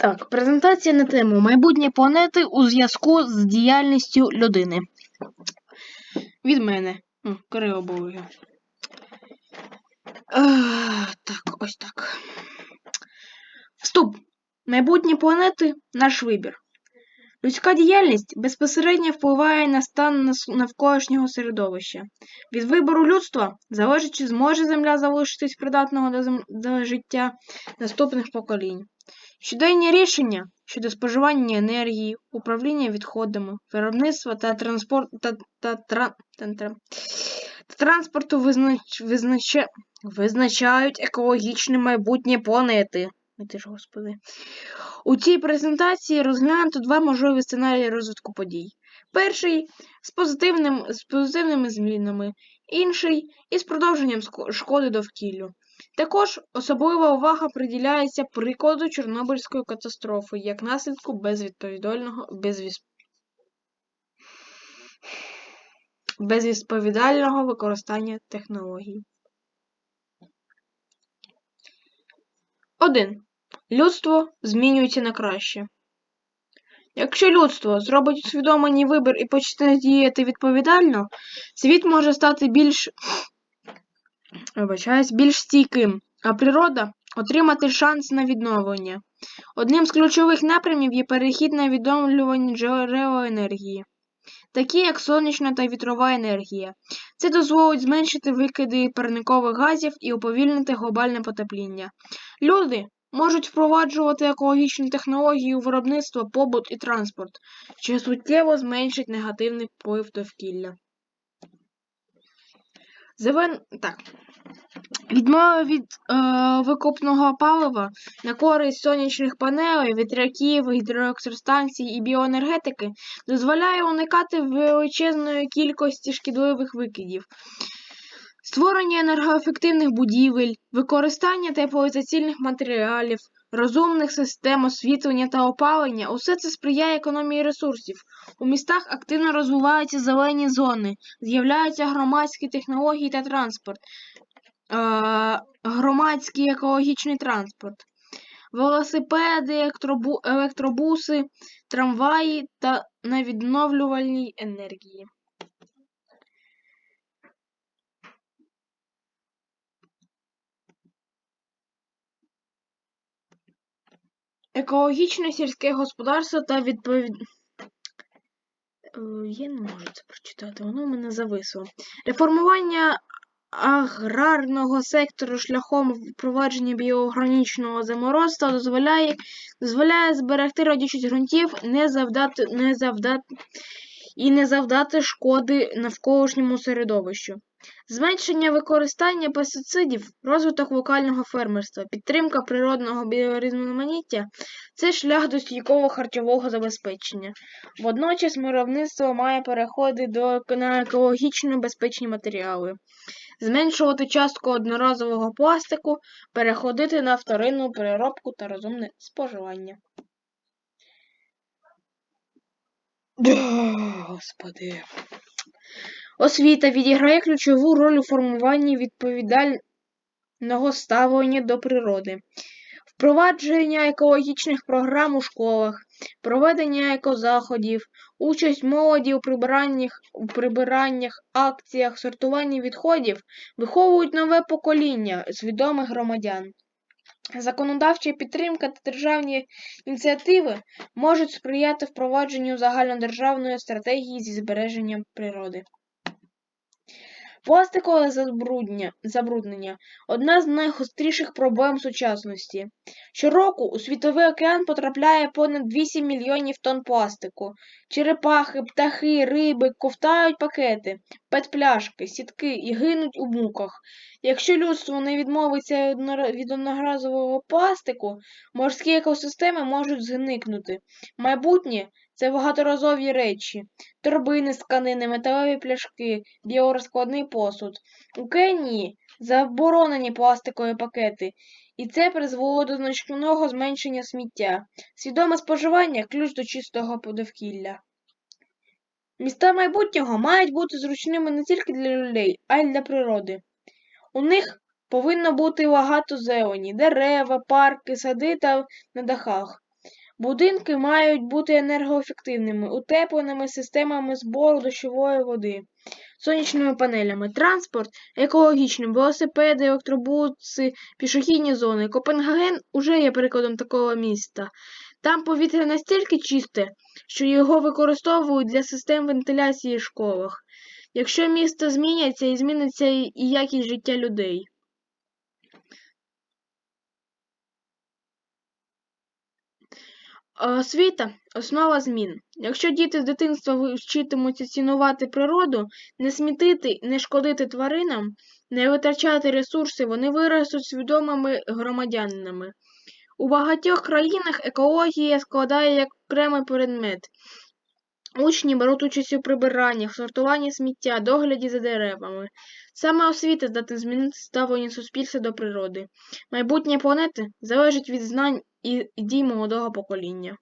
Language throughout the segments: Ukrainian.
Так, презентація на тему майбутнє планети у зв'язку з діяльністю людини. Від мене. М, Кирило Так, ось так. Вступ. Майбутнє планети наш вибір. Людська діяльність безпосередньо впливає на стан навколишнього середовища. Від вибору людства залежить, чи зможе Земля залишитись зем- до життя наступних поколінь. Щоденні рішення щодо споживання енергії, управління відходами, виробництва та, транспорт, та, та, та, тра- та транспорту визнач, визнача, визначають екологічне майбутнє планети. Ти ж, господи. У цій презентації розглянуто два можливі сценарії розвитку подій. Перший з, позитивним, з позитивними змінами, інший із продовженням шкоди довкіллю. Також особлива увага приділяється прикладу Чорнобильської катастрофи як наслідку безвідповідального безвіз... безвідповідального використання технологій. 1. Людство змінюється на краще. Якщо людство зробить усвідомлений вибір і почне діяти відповідально, світ може стати більш вибачаюсь, більш стійким, а природа отримати шанс на відновлення. Одним з ключових напрямів є перехід на відновлювані джерела енергії, такі як сонячна та вітрова енергія. Це дозволить зменшити викиди парникових газів і уповільнити глобальне потепління. Люди можуть впроваджувати екологічні технології у виробництво, побут і транспорт, що суттєво зменшить негативний вплив довкілля. Зелен... Так. Відмова від е, викопного палива на користь сонячних панелей, вітряків, гідроелектростанцій і біоенергетики дозволяє уникати величезної кількості шкідливих викидів. Створення енергоефективних будівель, використання теплоізоційних матеріалів, розумних систем освітлення та опалення усе це сприяє економії ресурсів. У містах активно розвиваються зелені зони, з'являються громадські технології та транспорт, е, громадський екологічний транспорт, велосипеди, електробу, електробуси, трамваї та на відновлювальній енергії. Екологічне сільське господарство та відповід... Е, Я не можу це прочитати, воно в мене зависло. Реформування аграрного сектору шляхом впровадження біогранічного заморозства дозволяє, дозволяє зберегти родючість ґрунтів, не завдати, не завдати і не завдати шкоди навколишньому середовищу. Зменшення використання пестицидів, розвиток локального фермерства, підтримка природного біорізноманіття це шлях до стійкого харчового забезпечення. Водночас виробництво має переходити до на екологічно безпечні матеріали, зменшувати частку одноразового пластику, переходити на вторинну переробку та розумне споживання. Господи. Освіта відіграє ключову роль у формуванні відповідального ставлення до природи, впровадження екологічних програм у школах, проведення екозаходів, участь молоді у прибираннях, у прибираннях, акціях, сортуванні відходів виховують нове покоління свідомих громадян. Законодавча підтримка та державні ініціативи можуть сприяти впровадженню загальнодержавної стратегії зі збереженням природи. Пластикове забруднення, одна з найгостріших проблем сучасності. Щороку у світовий океан потрапляє понад 8 мільйонів тонн пластику. Черепахи, птахи, риби ковтають пакети, петпляшки, сітки і гинуть у муках. Якщо людство не відмовиться від одноразового пластику, морські екосистеми можуть зникнути. Майбутнє це багаторазові речі, торбини з тканини, металеві пляшки, біорозкладний посуд. У Кенії заборонені пластикові пакети, і це призвело до значного зменшення сміття. Свідоме споживання ключ до чистого довкілля. Міста майбутнього мають бути зручними не тільки для людей, а й для природи. У них повинно бути багато зелені, дерева, парки, сади та на дахах. Будинки мають бути енергоефективними, утепленими системами збору дощової води, сонячними панелями, транспорт екологічним, велосипеди, електробуси, пішохідні зони. Копенгаген уже є прикладом такого міста. Там повітря настільки чисте, що його використовують для систем вентиляції в школах. Якщо місто зміняться, і зміниться і якість життя людей. Освіта основа змін. Якщо діти з дитинства вчитимуться цінувати природу, не смітити, не шкодити тваринам, не витрачати ресурси, вони виростуть свідомими громадянинами. У багатьох країнах екологія складає як окремий предмет. Учні беруть участь у прибираннях, сортуванні сміття, догляді за деревами. Саме освіта здатна змінити ставлення суспільства до природи. Майбутнє планети залежить від знань і дій молодого покоління.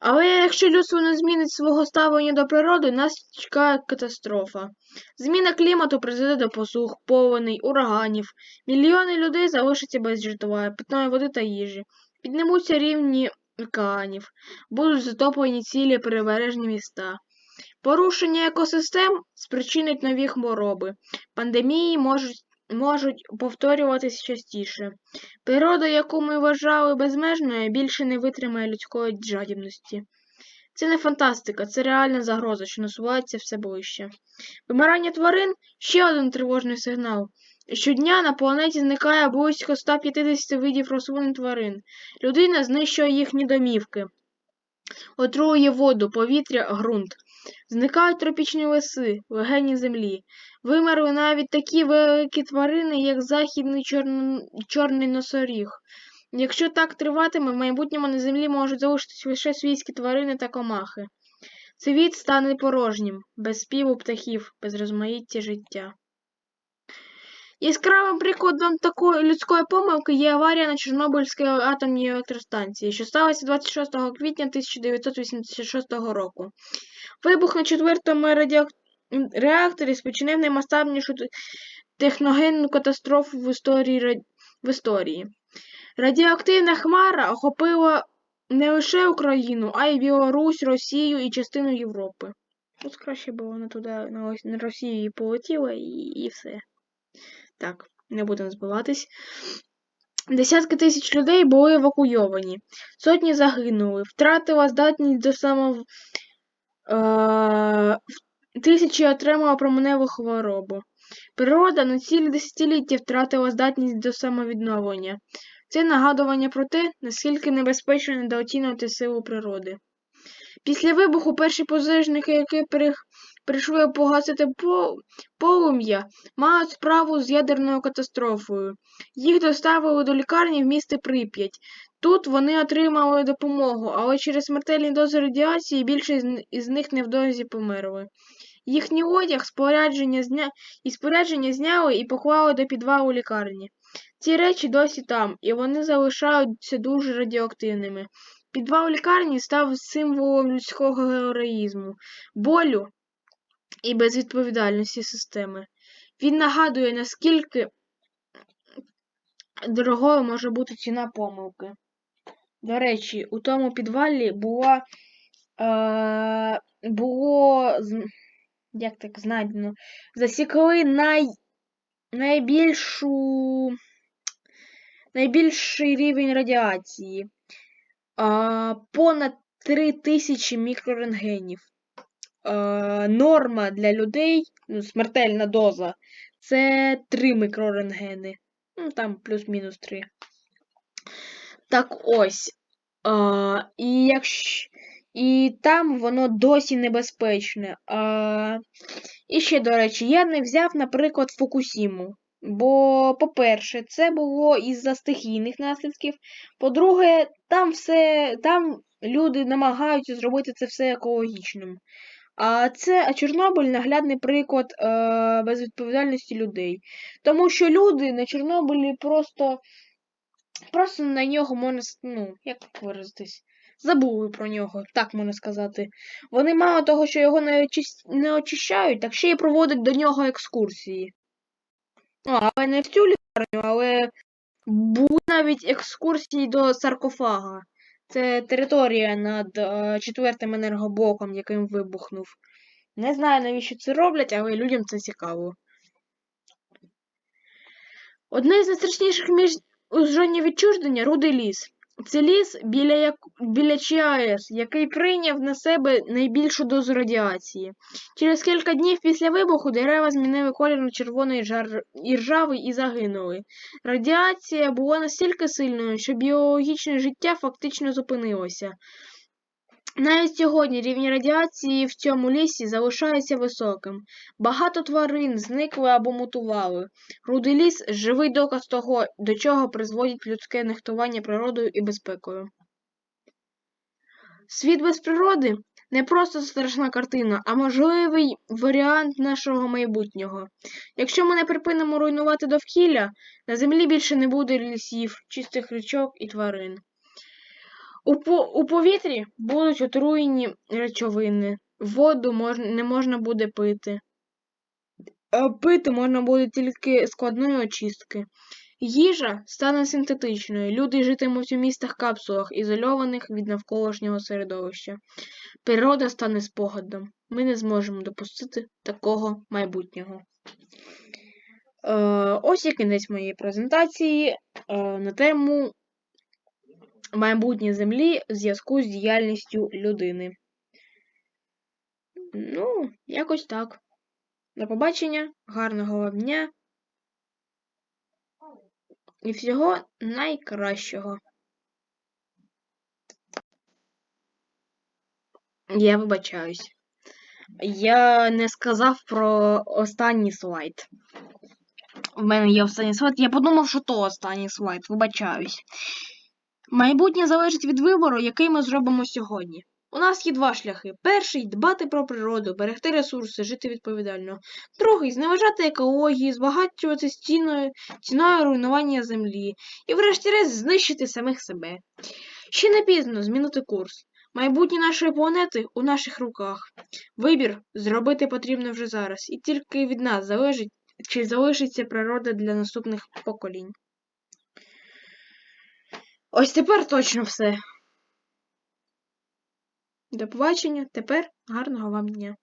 Але якщо людство не змінить свого ставлення до природи, нас чекає катастрофа. Зміна клімату призведе до посух, повеней, ураганів. Мільйони людей залишаться без житла, питної води та їжі. Піднімуться рівні океанів, будуть затоплені цілі прибережні міста. Порушення екосистем спричинить нові хвороби. Пандемії можуть, можуть повторюватись частіше. Природа, яку ми вважали безмежною, більше не витримає людської жадібності. Це не фантастика, це реальна загроза, що насувається все ближче. Вимирання тварин ще один тривожний сигнал. Щодня на планеті зникає близько 150 видів рослин тварин. Людина знищує їхні домівки, отруює воду, повітря, ґрунт. Зникають тропічні леси, легені землі. Вимерли навіть такі великі тварини, як західний чорн... чорний носоріг. Якщо так триватиме, в майбутньому на землі можуть залишитись лише свійські тварини та комахи. Світ стане порожнім, без співу птахів, без розмаїття життя. Яскравим прикладом такої людської помилки є аварія на Чорнобильській атомній електростанції, що сталася 26 квітня 1986 року. Вибух на четвертому радіак... реакторі спричинив наймасштабнішу техногенну катастрофу в історії, в історії. Радіоактивна хмара охопила не лише Україну, а й Білорусь, Росію і частину Європи. От краще було не туди, на Росію і полетіла, і, і все. Так, не будемо збиватись. Десятки тисяч людей були евакуйовані, сотні загинули, втратила здатність до само... Е... Тисячі отримали променеву хворобу. Природа на цілі десятиліття втратила здатність до самовідновлення. Це нагадування про те, наскільки небезпечно недооцінювати силу природи. Після вибуху перші пожежники, які прийшли погасити полум'я, мають справу з ядерною катастрофою. Їх доставили до лікарні в місті Прип'ять. Тут вони отримали допомогу, але через смертельні дози радіації більшість із них невдовзі померли. Їхній одяг спорядження зня... і спорядження зняли і поклали до підвалу лікарні. Ці речі досі там, і вони залишаються дуже радіоактивними. Підвал лікарні став символом людського героїзму, болю і безвідповідальності системи. Він нагадує, наскільки дорогою може бути ціна помилки. До речі, у тому підвалі була е, було як так знайдено, засікли най, найбільшу найбільший рівень радіації. А, понад 3000 мікрорентгенів. Е, норма для людей, ну, смертельна доза, це 3 мікрорентгени. Ну, там плюс-мінус 3. Так ось. А, і, якщо, і там воно досі небезпечне. А, і ще, до речі, я не взяв, наприклад, Фукусіму. Бо, по-перше, це було із-за стихійних наслідків. По-друге, там все, там люди намагаються зробити це все екологічним. А це Чорнобиль наглядний приклад е, безвідповідальності людей. Тому що люди на Чорнобилі просто, просто на нього можна, ну, як виразитись, забули про нього, так можна сказати. Вони мало того, що його не очищають, так ще й проводять до нього екскурсії. Ну, але не в цю лікарню, але були навіть екскурсії до саркофага. Це територія над е, четвертим енергоблоком, яким вибухнув. Не знаю, навіщо це роблять, але людям це цікаво. Одне з найстрашніших між у зоні відчуження рудий ліс. Це ліс біля, як... біля ЧАЕС, який прийняв на себе найбільшу дозу радіації. Через кілька днів після вибуху дерева змінили колір на червоний жар... і ржавий і загинули. Радіація була настільки сильною, що біологічне життя фактично зупинилося. Навіть сьогодні рівень радіації в цьому лісі залишається високим. Багато тварин зникли або мутували. Рудий ліс живий доказ того, до чого призводить людське нехтування природою і безпекою. Світ без природи не просто страшна картина, а можливий варіант нашого майбутнього. Якщо ми не припинимо руйнувати довкілля, на землі більше не буде лісів, чистих річок і тварин. У, у повітрі будуть отруєні речовини, воду мож, не можна буде пити. Пити можна буде тільки складної очистки. Їжа стане синтетичною, люди житимуть у містах капсулах, ізольованих від навколишнього середовища. Природа стане спогадом. Ми не зможемо допустити такого майбутнього. Е, ось і кінець моєї презентації е, на тему майбутнє землі в зв'язку з діяльністю людини. Ну, якось так. До побачення, гарного вам дня і всього найкращого. Я вибачаюсь. Я не сказав про останній слайд. В мене є останній слайд. Я подумав, що то останній слайд. Вибачаюсь. Майбутнє залежить від вибору, який ми зробимо сьогодні. У нас є два шляхи. Перший дбати про природу, берегти ресурси, жити відповідально. Другий зневажати екологію, збагачуватися ціною, ціною руйнування землі і, врешті-решт, знищити самих себе. Ще не пізно змінити курс. Майбутнє нашої планети у наших руках. Вибір зробити потрібно вже зараз, і тільки від нас залежить, чи залишиться природа для наступних поколінь. Ось тепер точно все. До побачення. Тепер гарного вам дня.